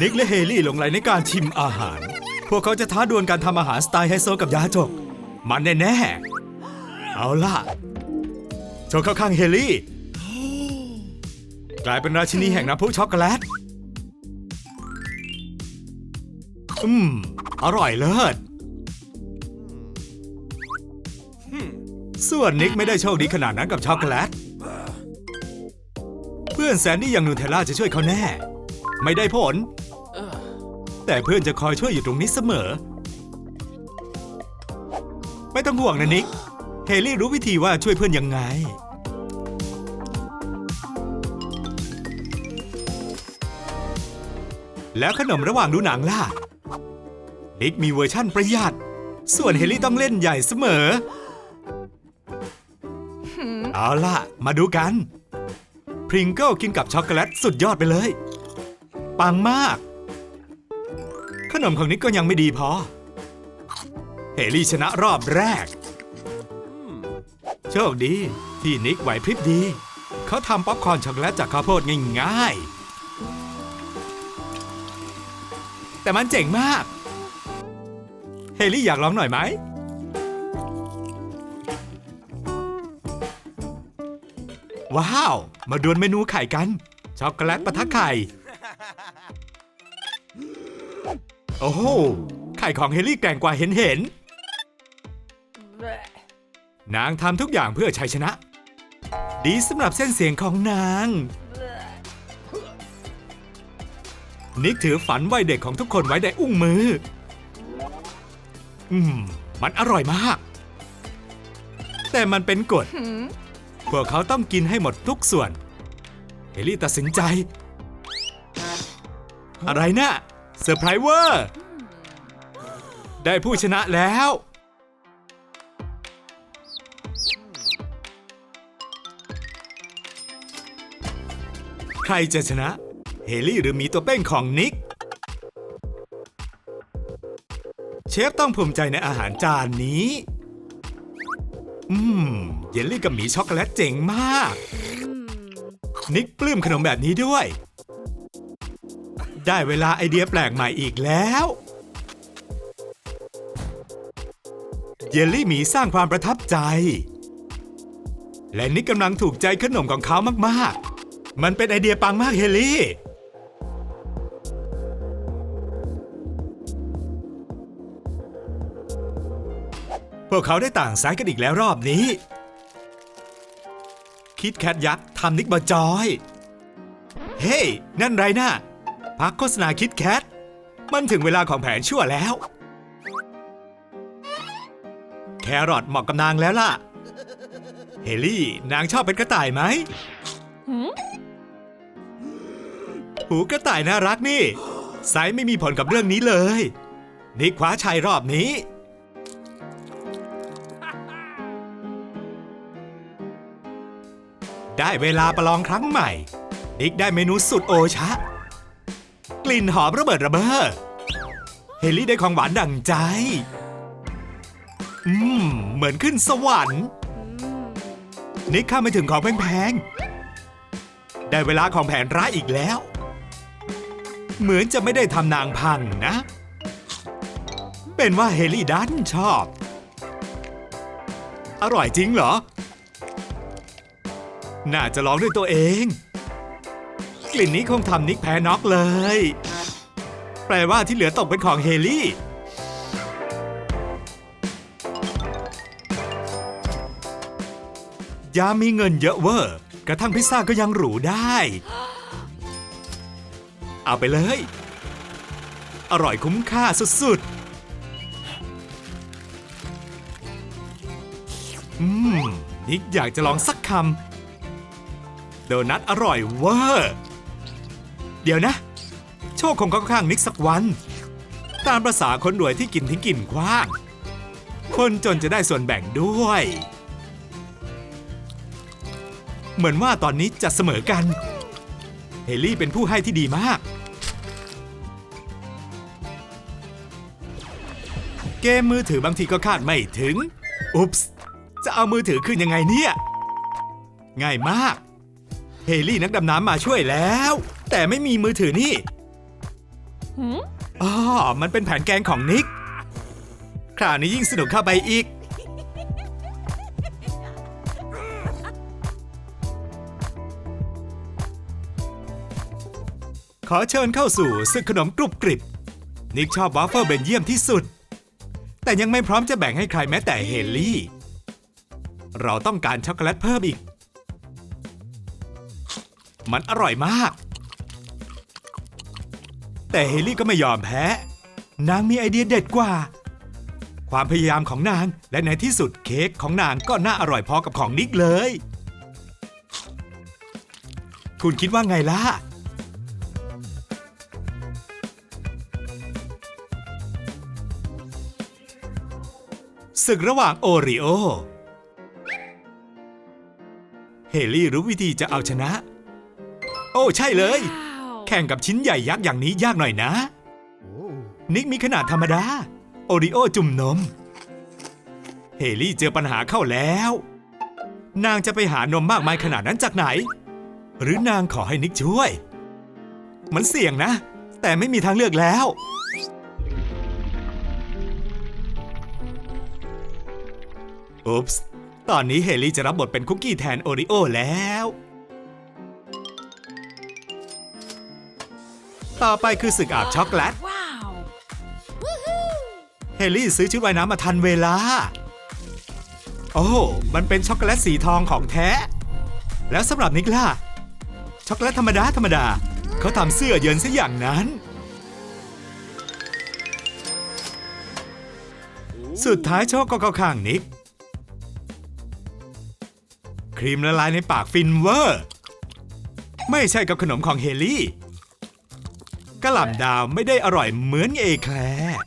นิกและเฮลี่หลงไหลในการชิมอาหาร พวกเขาจะท้าดวลการทำอาหารสไตล์ไฮโซกับยาจก มันแน่ๆเอาล่ะโชว์เข้าข้างเฮลี่ กลายเป็นราชินีแห่งน้ำพุช็อกโกแลต อืม อร่อยเลิศ ส่วนนิกไม่ได้โชคดีขนาดนั้นกับช็อกโกแลต เพื่อนแซนดี้อย่างนูเทล่าจะช่วยเขาแน่ ไม่ได้ผล แต่เพื่อนจะคอยช่วยอยู่ตรงนี้เสมอ ไม่ต้องห่วงนะนิก เฮลี่รู้วิธีว่าช่วยเพื่อนยังไง แล้วขนมระหว่างดูหนังล่ะ นิกมีเวอร์ชั่นประหยัด ส่วนเฮลี่ต้องเล่นใหญ่เสมอ เอาล่ะ มาดูกัน พริงเกิลกินกับช็อกโกแลตสุดยอดไปเลย ปังมาก ขนมของนิกก็ยังไม่ดีพอ เฮลี่ชนะรอบแรก โชคดีที่นิกไหวพริบดี เขาทำป๊อปคอร์นช็อกโกแลตจากข้าวโพดง่ายๆ แต่มันเจ๋งมาก เฮลี่อยากลองหน่อยไหม ว้าว มาดวลเมนูไข่กัน ช็อกโกแลตปะทะไข่ โอ้โหไข่ของเฮลี่แกร่งกว่าเห็นเห็น นางทำทุกอย่างเพื่อชัยชนะ ดีสำหรับเส้นเสียงของนาง นิกถือฝันวัยเด็กของทุกคนไว้ในอุ้งมือ อืม มันอร่อยมาก แต่มันเป็นกฎ พวกเขาต้องกินให้หมดทุกส่วน เฮลี่ตัดสินใจ อะไรน่ะ เซอร์ไพรส์เวอร์ได้ผู้ชนะแล้ว ใครจะชนะ เฮลี่หรือหมีตัวเป้งของนิก เชฟต้องภูมิใจในอาหารจานนี้ อืม เยลลี่กับหมีช็อกโกแลตเจ๋งมาก นิกปลื้มขนมแบบนี้ด้วย ได้เวลาไอเดียแปลกใหม่อีกแล้ว เยลลี่หมีสร้างความประทับใจ และนิกกำลังถูกใจขนมของเขามาก ๆ มันเป็นไอเดียปังมากเฮลลี่พวกเขาได้ต่างสายกันอีกแล้วรอบนี้ คิดแคทยักษ์ทำนิกบาจอย เฮ้นั่นไรนะ่ะ พักโฆษณาคิดแคท มันถึงเวลาของแผนชั่วแล้ว แครอทเหมาะกับนางแล้วล่ะ เฮลี่ นางชอบเป็นกระต่ายไหม หูกระต่ายน่ารักนี่ ไซส์ไม่มีผลกับเรื่องนี้เลย นิกคว้าชัยรอบนี้ ได้เวลาประลองครั้งใหม่นิกได้เมนูสุดโอชะ กลิ่นหอมระเบิดระเบ้อเฮลี่ได้ของหวานดั่งใจ อืม เหมือนขึ้นสวรรค์นิกข้ามไปถึงของแพงๆ ได้เวลาของแผนร้ายอีกแล้ว เหมือนจะไม่ได้ทำนางพังนะ เป็นว่าเฮลี่ดันชอบ อร่อยจริงเหรอ น่าจะลองด้วยตัวเอง กลิ่นนี้คงทำนิกแพ้น็อกเลย แปลว่าที่เหลือตกเป็นของเฮลี่ ยามีเงินเยอะเวอร์ กระทั่งพิซซ่าก็ยังหรูได้ เอาไปเลย อร่อยคุ้มค่าสุดๆ อืม นิกอยากจะลองสักคำโดนัทอร่อยเวอร์ ดี๋ยวนะ โชคคงเข้าข้างนิกสักวัน ตามประษาคนรวยที่กินทิ้งกินกว้าง คนจนจะได้ส่วนแบ่งด้วย เหมือนว่าตอนนี้จะเสมอกัน เฮลี่เป็นผู้ให้ที่ดีมาก เกมมือถือบางทีก็คาดไม่ถึง อุ๊ปส์ จะเอามือถือขึ้นยังไงเนี่ย ง่ายมาก เฮลี่นักดำน้ำมาช่วยแล้ว แต่ไม่มีมือถือนี่อ๋อมันเป็นแผนแกงของนิก คราวนี้ยิ่งสนุกเข้าไปอีก ขอเชิญเข้าสู่ศึกขนมกรุบกริบ นิกชอบวาฟเฟิลเบนเยียมที่สุด แต่ยังไม่พร้อมจะแบ่งให้ใครแม้แต่เฮลลี่ เราต้องการช็อกโกแลตเพิ่มอีก มันอร่อยมาก แต่เฮลี่ก็ไม่ยอมแพ้ นางมีไอเดียเด็ดกว่า ความพยายามของนางและในที่สุดเค้กของนางก็น่าอร่อยพอกับของนิกเลย คุณคิดว่าไงล่ะ ศึกระหว่างโอริโอ เฮลี่รู้วิธีจะเอาชนะ โอ้ใช่เลยแข่งกับชิ้นใหญ่ยักษ์อย่างนี้ยากหน่อยนะ นิกมีขนาดธรรมดา โอริโอจุ่มนม เฮลี่เจอปัญหาเข้าแล้ว นางจะไปหานมมากมายขนาดนั้นจากไหน หรือนางขอให้นิกช่วย มันเสี่ยงนะ แต่ไม่มีทางเลือกแล้ว อุ๊ปส์ตอนนี้เฮลี่จะรับบทเป็นคุกกี้แทนโอริโอแล้ว ต่อไปคือศึกอาบช็อกโกแลต Wow. เฮลี่ซื้อชุดว่ายน้ำมาทันเวลา โอ้มันเป็นช็อกโกแลตสีทองของแท้ แล้วสำหรับนิกล่ะช็อกโกแลตธรรมดาธรรมดา เขาทำเสื้อเยินซะอย่างนั้น สุดท้ายโชคก็เข้าข้างนิก ครีมละลายในปากฟินเวอร์ ไม่ใช่กับขนมของเฮลี่ กะหล่ำดาวไม่ได้อร่อยเหมือนเอแคลร์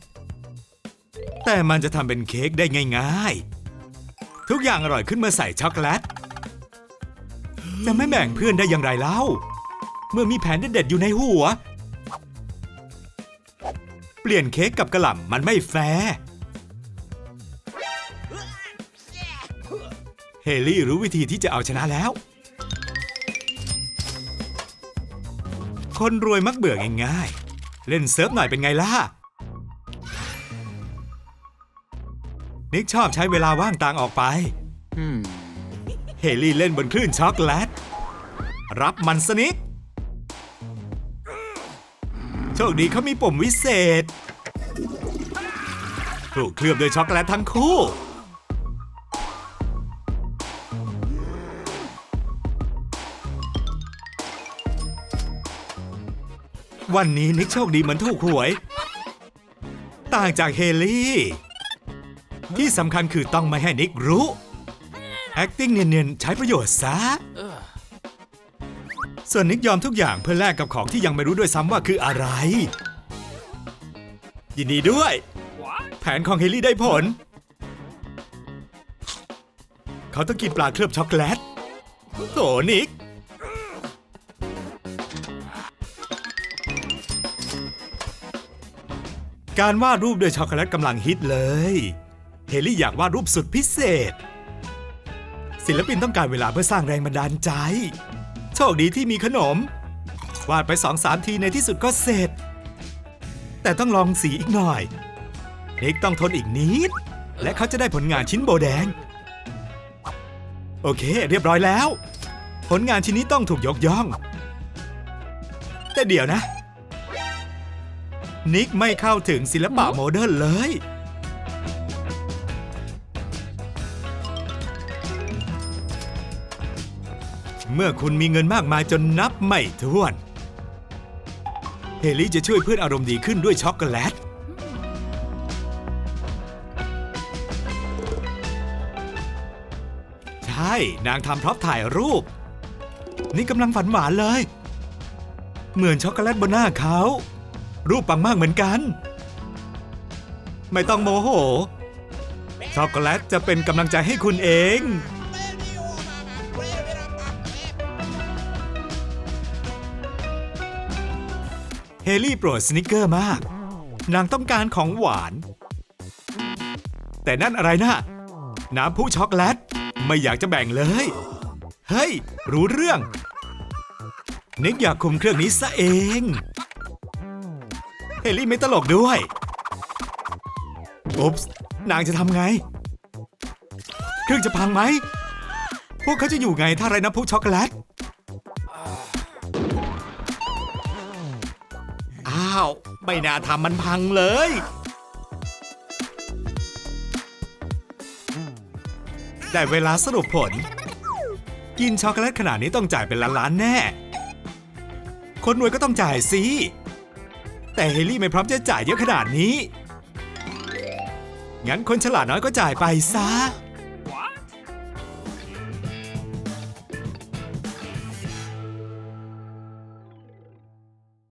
แต่มันจะทำเป็นเค้กได้ง่าย ๆ ทุกอย่างอร่อยขึ้นเมื่อใส่ช็อกโกแลต จะไม่แบ่งเพื่อนได้อย่างไรเล่า เมื่อมีแผนเด็ดๆอยู่ในหัว เปลี่ยนเค้กกับกะหล่ำมันไม่แฟร์เฮลี่รู้วิธีที่จะเอาชนะแล้ว คนรวยมักเบื่อง่ายๆ เล่นเซิร์ฟหน่อยเป็นไงล่ะ นิกชอบใช้เวลาว่างต่างออกไป Hmm. เฮลี่เล่นบนคลื่นช็อกโกแลต รับมันสนิก โชคดีเขามีปุ่มวิเศษ ถูกเคลือบด้วยช็อกโกแลตทั้งคู่ วันนี้นิกโชคดีเหมือนถูกหวย ต่างจากเฮลี่ ที่สำคัญคือต้องไม่ให้นิกรู้ acting เนียนๆ ใช้ประโยชน์ซะ ส่วนนิกยอมทุกอย่างเพื่อแลกกับของที่ยังไม่รู้ด้วยซ้ำว่าคืออะไร ยินดีด้วย แผนของเฮลี่ได้ผล เขาต้องกินปลาเคลือบช็อกโกแลตโถนิก การวาดรูปด้วยช็อกโกแลตกำลังฮิตเลย เฮลี่อยากวาดรูปสุดพิเศษ ศิลปินต้องการเวลาเพื่อสร้างแรงบันดาลใจ โชคดีที่มีขนม วาดไปสองสามทีในที่สุดก็เสร็จ แต่ต้องลองสีอีกหน่อยนิกต้องทนอีกนิด และเขาจะได้ผลงานชิ้นโบแดง โอเค เรียบร้อยแล้ว ผลงานชิ้นนี้ต้องถูกยกย่อง แต่เดี๋ยวนะ นิกไม่เข้าถึงศิลปะโมเดิร์นเลย เมื่อคุณมีเงินมากมายจนนับไม่ถ้วน เฮลี่จะช่วยเพื่อนอารมณ์ดีขึ้นด้วยช็อกโกแลต ใช่ นางทำพร็อพถ่ายรูป นี่กำลังฝันหวานเลย เหมือนช็อกโกแลตบนหน้าเขา รูปปังมากเหมือนกัน ไม่ต้องโมโห ช็อกโกแลตจะเป็นกำลังใจให้คุณเอง เฮลี่โปรดสนิกเกอร์มาก นางต้องการของหวาน แต่นั่นอะไรนะน้ำผู้ช็อกโกแลตไม่อยากจะแบ่งเลย เฮ้ย รู้เรื่องนิกอยากคุมเครื่องนี้ซะเอง เฮฮลี่ไม่ตลกด้วย อุ๊ปส์นางจะทำไง เครื่องจะพังไหม พวกเขาจะอยู่ไงถ้าไรน้ำพุช็อกโกแลต อ้าว ไม่น่าทำมันพังเลย ได้เวลาสรุปผล กินช็อกโกแลตขนาดนี้ต้องจ่ายเป็นล้านๆแน่ คนรวยก็ต้องจ่ายสิ แต่เฮลี่ไม่พร้อมจะจ่ายเยอะขนาดนี้ งั้นคนฉลาดน้อยก็จ่ายไปซะ